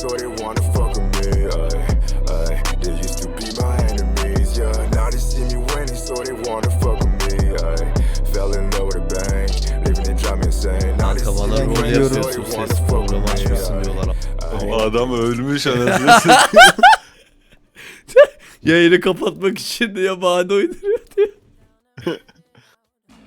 so they wanna fuck with me. Ay, ay, they used to be my enemies, yeah. Now they see me winning, so they wanna fuck with me. Ay, fell in love with a bang, living it drive me insane. Now they Kanka see bana me rol winning, so they wanna ses fuck programı with me. açmışsın Ay, diyorlar. ay. O adam ölmüş anasını satayım. Yayını kapatmak için diye bahane uyduruyor diyor.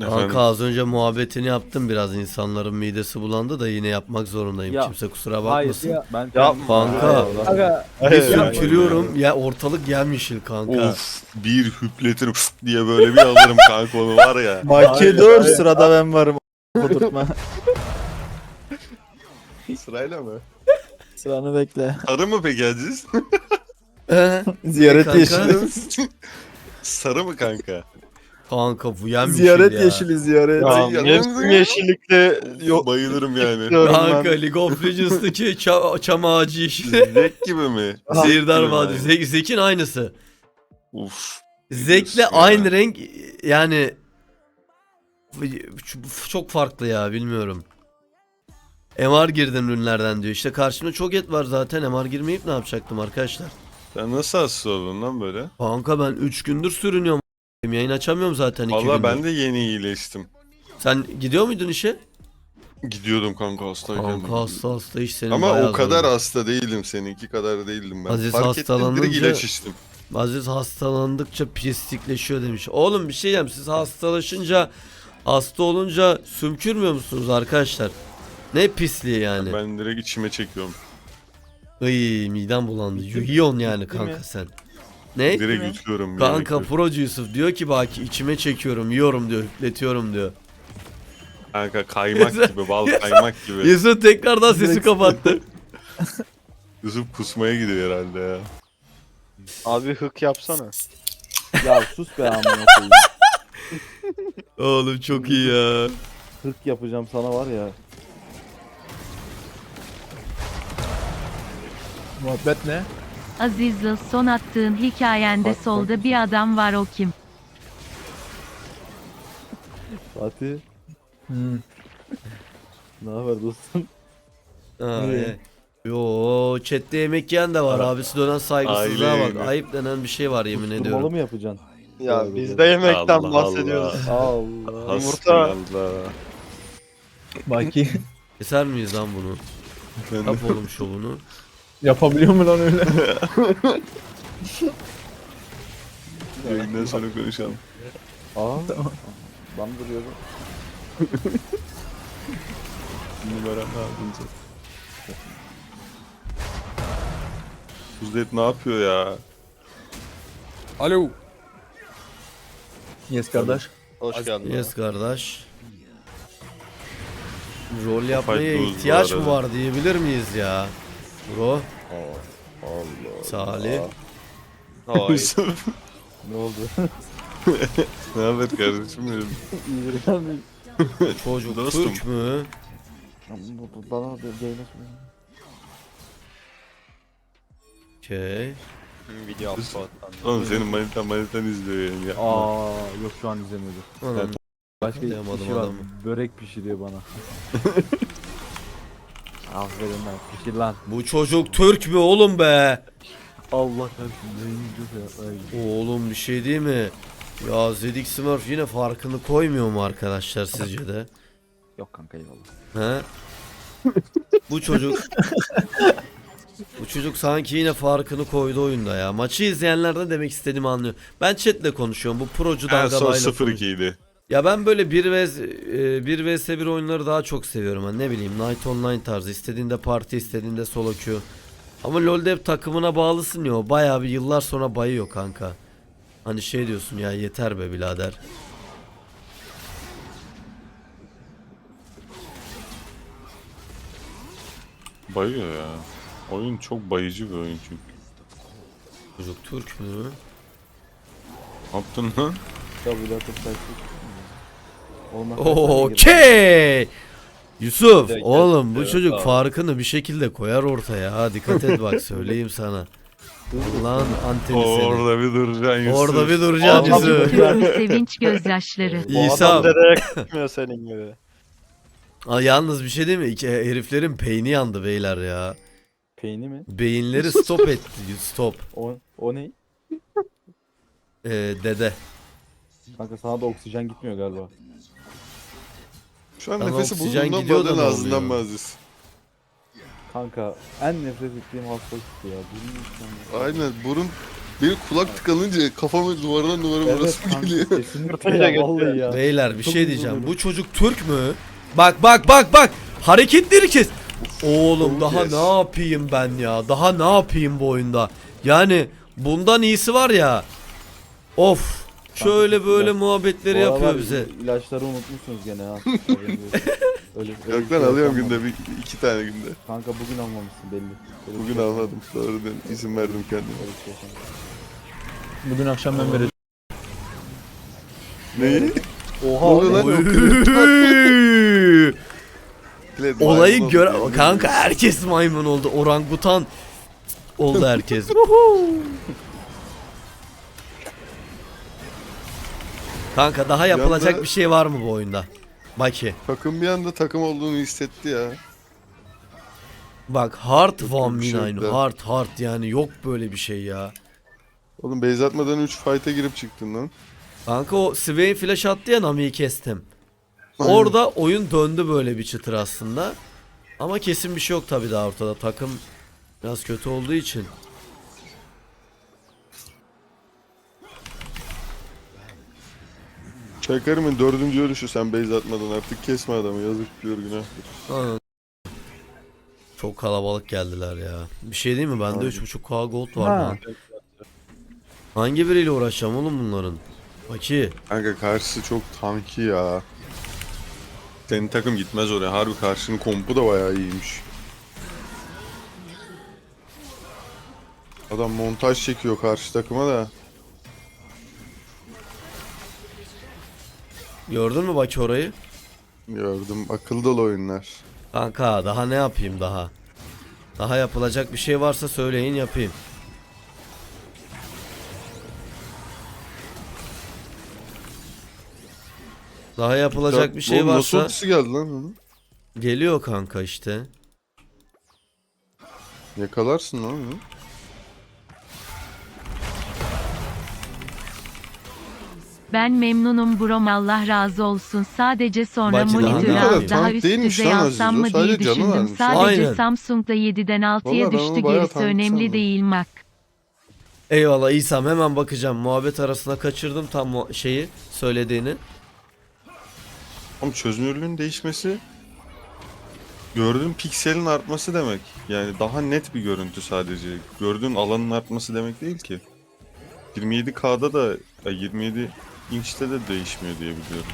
Kanka az önce muhabbetini yaptım biraz insanların midesi bulandı da yine yapmak zorundayım. Ya. Kimse kusura Hayır bakmasın. ya ben Yapma. Kanka. Aga Bir Hayır, sürkülüyorum ya ortalık yemyeşil kanka. Of bir hüpletirim diye böyle bir alırım kanka onu var ya. Maki dur sırada ben varım. Kudurtma. Sırayla mı? Sıranı bekle. Sarı mı peki Aziz? Ee, Ziyaret kanka? Sarı mı kanka? Kanka bu yemyeşil Ziyaret ya. yeşili ziyaret. Ya, Ya, mevsim yeşillikte Yok. Bayılırım yani. istiyorum Kanka ben. League of Legends'taki çam, çam ağacı yeşili. Zek gibi mi? Zehirdar gibi Vadi. yani. Zek, Zek'in aynısı. Uf. Zek'le ya. aynı renk yani çok farklı ya bilmiyorum. MR girdim ürünlerden diyor. İşte karşımda çok et var zaten. MR girmeyip ne yapacaktım arkadaşlar? Sen nasıl hasta oldun lan böyle? Kanka ben 3 gündür sürünüyorum. Yayın açamıyorum zaten 2 gündür. Ben de yeni iyileştim. Sen gidiyor muydun işe? Gidiyordum kanka hastayken. Kanka hasta hasta iş senin Ama bayağı o kadar zor. hasta değildim seninki kadar değildim ben. Aziz Fark ettim hastalanınca- ilaç içtim. Aziz hastalandıkça pislikleşiyor demiş. Oğlum bir şey diyeyim siz hastalaşınca hasta olunca sümkürmüyor musunuz arkadaşlar? Ne pisliği yani. Ben direkt içime çekiyorum. Iy midem bulandı. Yiyorsun yani kanka sen. Ne? Direkt yutuyorum. Kanka yemekleri. Procu Yusuf diyor ki baki içime çekiyorum, yiyorum diyor, hüpletiyorum diyor. Kanka kaymak gibi, bal kaymak gibi. Yusuf tekrardan sesi kapattı. Yusuf kusmaya gidiyor herhalde ya. Abi hık yapsana. ya sus be amına koyayım. Oğlum çok iyi ya. Hırk yapacağım sana var ya. Muhabbet ne? Aziz'le son attığın hikayende Bak, bak. solda bir adam var o kim? Fatih Hmm. ne haber dostum? Ha, e. Yo chatte yemek yiyen de var. Abisi dönen saygısızlığa Aile bak. yemeği. Ayıp denen bir şey var yemin Kusturmalı ediyorum. mı yapacaksın? Ya Doğru, biz doğru. de yemekten Allah bahsediyoruz. Allah. Yumurta. Hasbinallah. Maki Keser miyiz lan bunu? Yap oğlum şovunu. Yapabiliyor mu lan öyle? Yayından sonra konuşalım. Aa. Ben duruyorum. Numaram ne aldın sen? Ne yapıyor ya? Alo. Yes kardeş. Hoş geldin. Yes kardeş. Rol yapmaya Fight Blues bu ihtiyaç mı arada. var diyebilir miyiz ya? Bro. Salih. Hay. Yusuf, Ne oldu? ne haber kardeşim benim? İyi bir gelmeyin. Çocuk Dostum. Türk mü? Bana bir yayına söyle. Okey. Video upload. Oğlum senin manitan manitan izliyor yapma. Aa yok şu an izlemiyordu. Anam. Başka Anlayamadım işi var. adamı. Börek pişiriyor bana. Aferin lan pişir lan. Bu çocuk Türk mü oğlum be? Allah kahretsin. Oğlum bir şey değil mi? Ya Zedik Smurf yine farkını koymuyor mu arkadaşlar sizce de? Yok kanka eyvallah. He? Bu çocuk Bu çocuk sanki yine farkını koydu oyunda ya. Maçı izleyenler de demek istediğimi anlıyor. Ben chatle konuşuyorum. Bu procu En dalga son bayla 0-2 idi. Ya ben böyle 1 vs 1 vs 1 oyunları daha çok seviyorum. Hani ne bileyim Night Online tarzı. İstediğinde parti, istediğinde solo queue. Ama LoL'de hep takımına bağlısın ya. o Bayağı bir yıllar sonra bayıyor kanka. Hani şey diyorsun ya yeter be birader. Bayıyor ya. Oyun çok bayıcı bir oyun çünkü. Çocuk Türk mü? Ne yaptın lan? W atıp sayfa Gir. Okey. Yusuf gel. oğlum bu Evet, çocuk abi. farkını bir şekilde koyar ortaya. Ha dikkat et bak söyleyeyim sana. Lan anteni seni. Orada bir duracaksın Yusuf. Orada bir duracaksın Yusuf. Tüplü sevinç gözyaşları. Bu İsa. gitmiyor senin gibi. Aa, yalnız bir şey değil mi? İki, heriflerin peyni yandı beyler ya. Peyni mi? Beyinleri stop etti. Stop. O, o ne? Ee, dede. Kanka sana da oksijen gitmiyor galiba. Şu an Ama nefesi oksijen burnundan gidiyor da ne ağzından oluyor? bazısı. Kanka en nefret ettiğim hastalıktı ya. Bunun. Aynen burun benim kulak tıkanınca kafamı duvardan duvara Evet vurası kanka geliyor. kesinlikle ya vallahi ya. Beyler bir Çok şey diyeceğim. Bu çocuk Türk mü? Bak bak bak bak. Hareketleri kes. Oğlum Çok daha yes. ne yapayım ben ya? Daha ne yapayım bu oyunda? Yani bundan iyisi var ya. Of. Şöyle böyle ilaç- muhabbetleri Bu yapıyor aralar bize. İlaçları unutmuşsunuz gene ha. Öyle, öyle Yok bir lan şey alıyorum yapamam. günde bir, iki tane günde. Kanka bugün almamışsın belli. Öyle bir Bugün şey almadım. Doğrudan izin verdim kendime. Öyle bir şey yapamam. Bugün akşam ben vereceğim. Neyi? Oha oluyor lan? Olayı maymun gör oldu. kanka herkes maymun oldu. Orangutan oldu herkes. kanka daha yapılacak Yanda- bir şey var mı bu oyunda? Baki. Takım bir anda takım olduğunu hissetti ya. Bak hard one bir şey win yok. Hard hard yani yok böyle bir şey ya. Oğlum base atmadan 3 fight'e girip çıktın lan. Kanka o Swain flash attı ya Nami'yi kestim. Aynen. Orada oyun döndü böyle bir çıtır aslında. Ama kesin bir şey yok tabii daha ortada. Takım biraz kötü olduğu için. Çakarımın dördüncü ölüşü sen base atmadan artık kesme adamı yazık diyor günah. Aa. Çok kalabalık geldiler ya. Bir şey değil mi? Bende Aynen. 3.5k gold var Ha. lan. Hangi biriyle uğraşacağım oğlum bunların? Baki. Kanka karşısı çok tanki ya. Senin takım gitmez oraya. Harbi karşının kompu da bayağı iyiymiş. Adam montaj çekiyor karşı takıma da. Gördün mü Baki orayı? Gördüm akıl dolu oyunlar. Kanka daha ne yapayım daha? Daha yapılacak bir şey varsa söyleyin yapayım. Daha yapılacak bir şey Oğlum Nasıl varsa ultisi geldi lan onun? geliyor kanka işte. Yakalarsın lan onu. Ben memnunum brom Allah razı olsun. Sadece sonra Bacı daha monitörü ne az daha tank üst değilmiş düzey lan alsam mı diye Sadece canı düşündüm. varmış. Sadece Aynen. Samsung'da 7'den 6'ya Vallahi ben düştü onu bayağı gerisi tank önemli sandım. değil mak. Eyvallah İsam hemen bakacağım. Muhabbet arasında kaçırdım tam şeyi söylediğini. Ama çözünürlüğün değişmesi gördüğün pikselin artması demek. Yani daha net bir görüntü sadece. Gördüğün alanın artması demek değil ki. 27K'da da ya 27 inçte de değişmiyor diye biliyorum.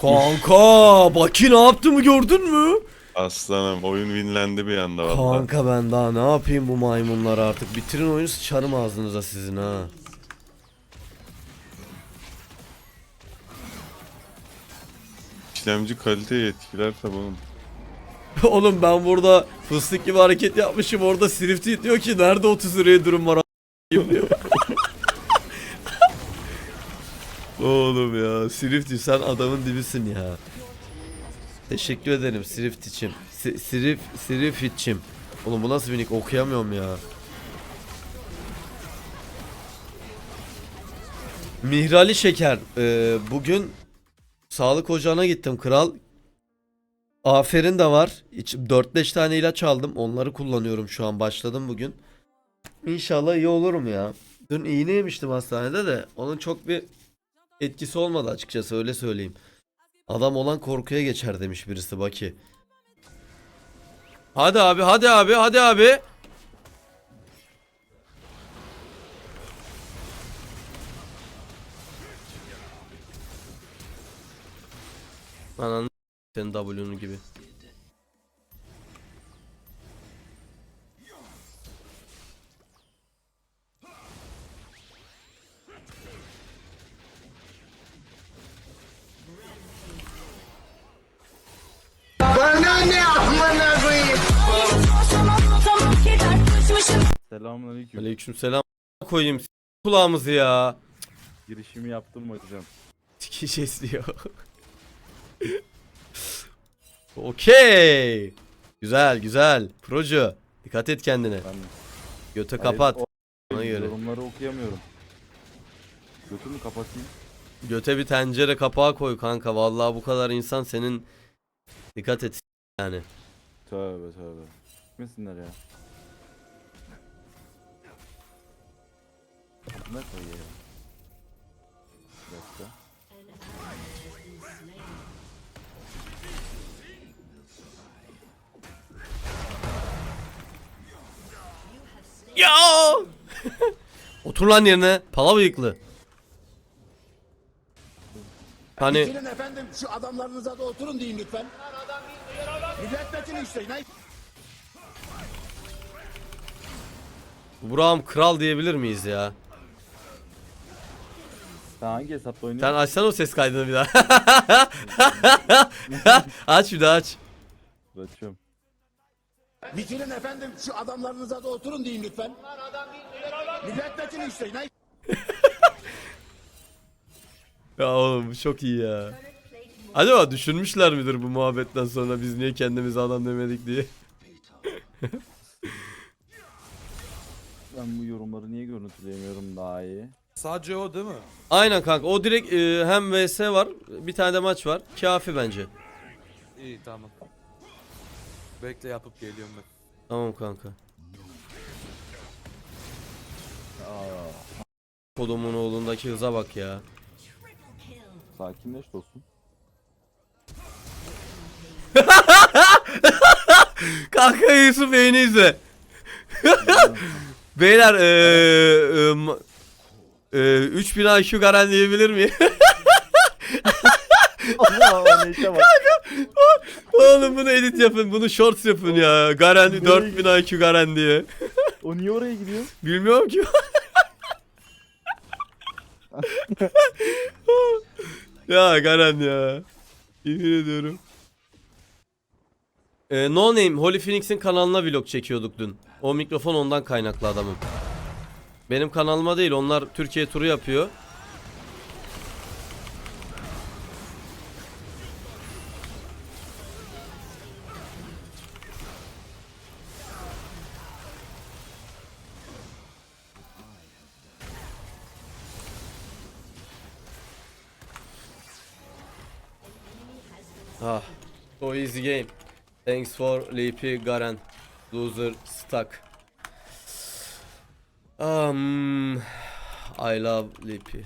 Kanka Baki ne yaptı mı gördün mü? Aslanım oyun winlendi bir anda valla. Kanka ben daha ne yapayım bu maymunlar artık. Bitirin oyunu sıçarım ağzınıza sizin ha. İşlemci kaliteyi etkiler tabi oğlum. Ben burada fıstık gibi hareket yapmışım orada Swift diyor ki nerede 30 liraya durum var a**ayım?" diyor. Oğlum ya Swift sen adamın dibisin ya. Teşekkür ederim Swift için. Si- Sirif Sirif içim. Oğlum bu nasıl bir nick okuyamıyorum ya. Mihrali Şeker. Ee, bugün sağlık ocağına gittim kral. Aferin de var. İç- 4-5 tane ilaç aldım. Onları kullanıyorum şu an. Başladım bugün. İnşallah iyi olurum ya. Dün iğne yemiştim hastanede de. Onun çok bir etkisi olmadı açıkçası öyle söyleyeyim. Adam olan korkuya geçer demiş birisi Baki. Hadi abi hadi abi hadi abi. Ananı senin W'nu gibi. Selamünaleyküm. Aleykümselam koyayım kulağımızı ya. Girişimi yaptım hocam. Sikiş esniyor. Okey. Güzel güzel. Procu. Dikkat et kendine. Ben Hayır, kapat. Ona göre. yorumları okuyamıyorum. Götümü kapatayım. Göte bir tencere kapağı koy kanka. Vallahi bu kadar insan senin dikkat et yani. Tövbe tövbe. Gitmesinler ya. Ne koyuyor? Bir dakika. Ya! Otur lan yerine. Pala bıyıklı. Hani Bitirin efendim şu adamlarınıza da oturun deyin lütfen. Milletvekili işte. Ne? Burak'ım kral diyebilir miyiz ya? Sen hangi hesapta oynuyorsun? Sen açsana o ses kaydını bir daha. aç bir daha aç. Açıyorum. Bitirin efendim şu adamlarınıza da oturun deyin lütfen. Milletvekili işte. Ne? Ya oğlum çok iyi ya. Acaba düşünmüşler midir bu muhabbetten sonra biz niye kendimize adam demedik diye. Ben bu yorumları niye görüntüleyemiyorum daha iyi? Sadece o değil mi? Aynen kanka o direkt e, hem vs var bir tane de maç var. Kafi bence. İyi tamam. Bekle yapıp geliyorum ben. Tamam kanka. Aa, Kodumun oğlundaki hıza bak ya. sakinleş dostum. Kanka Yusuf Bey'ini izle. Beyler eee ım, eee 3000 IQ garan diyebilir miyim? Allah neyse bak. Oğlum bunu edit yapın, bunu shorts yapın ya. Garen 4000 IQ garan diye. O niye oraya gidiyor? Bilmiyorum ki. ya Garen ya. Yemin ediyorum. Ee, no Name Holy Phoenix'in kanalına vlog çekiyorduk dün. O mikrofon ondan kaynaklı adamım. Benim kanalıma değil onlar Türkiye turu yapıyor. Ah, so easy game. Thanks for Leapy Garen. Loser stuck. Um, I love Leapy.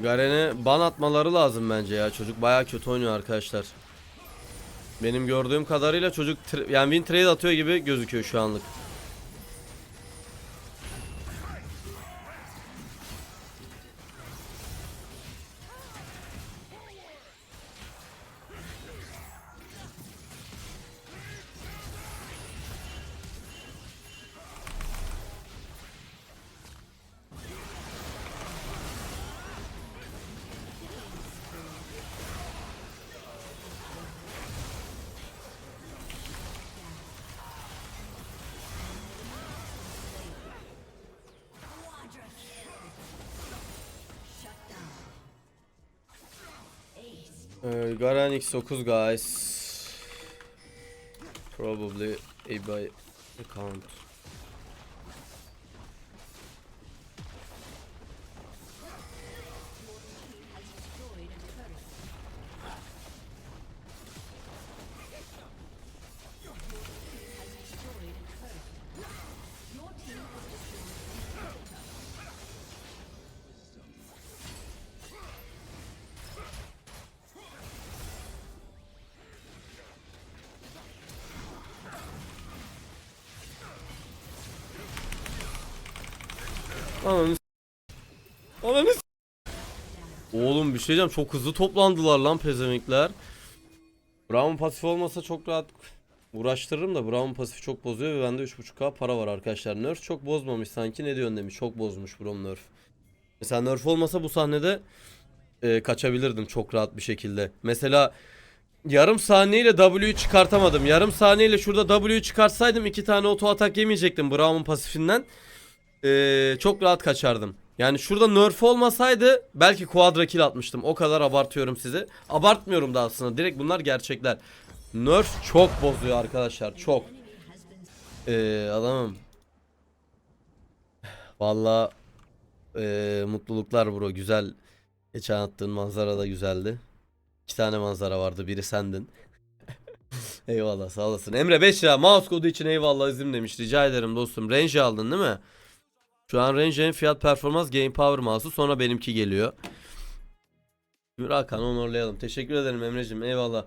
Garen'e ban atmaları lazım bence ya. Çocuk baya kötü oynuyor arkadaşlar. Benim gördüğüm kadarıyla çocuk yani win trade atıyor gibi gözüküyor şu anlık. Garen X9 guys. Probably a by account. Ananı Ananı Oğlum bir şey diyeceğim çok hızlı toplandılar lan pezemekler. Brown pasif olmasa çok rahat uğraştırırım da Brown pasif çok bozuyor ve bende 3.5k para var arkadaşlar. Nerf çok bozmamış sanki ne diyorsun demiş. Çok bozmuş Brown Nerf. Mesela Nerf olmasa bu sahnede e, kaçabilirdim çok rahat bir şekilde. Mesela Yarım saniyeyle W'yu çıkartamadım. Yarım saniyeyle şurada W'yu çıkartsaydım iki tane oto atak yemeyecektim Braum'un pasifinden. Ee, çok rahat kaçardım. Yani şurada nerf olmasaydı belki quadra kill atmıştım. O kadar abartıyorum sizi. Abartmıyorum da aslında. Direkt bunlar gerçekler. Nerf çok bozuyor arkadaşlar. Çok. Ee, adamım. Valla ee, mutluluklar bro. Güzel. Geçen attığın manzara da güzeldi. İki tane manzara vardı. Biri sendin. eyvallah sağ olasın. Emre 5 lira mouse kodu için eyvallah izim demiş. Rica ederim dostum. Range aldın değil mi? Şu an Range'in fiyat performans Game Power mouse'u sonra benimki geliyor. Hakan onurlayalım. Teşekkür ederim Emre'cim eyvallah.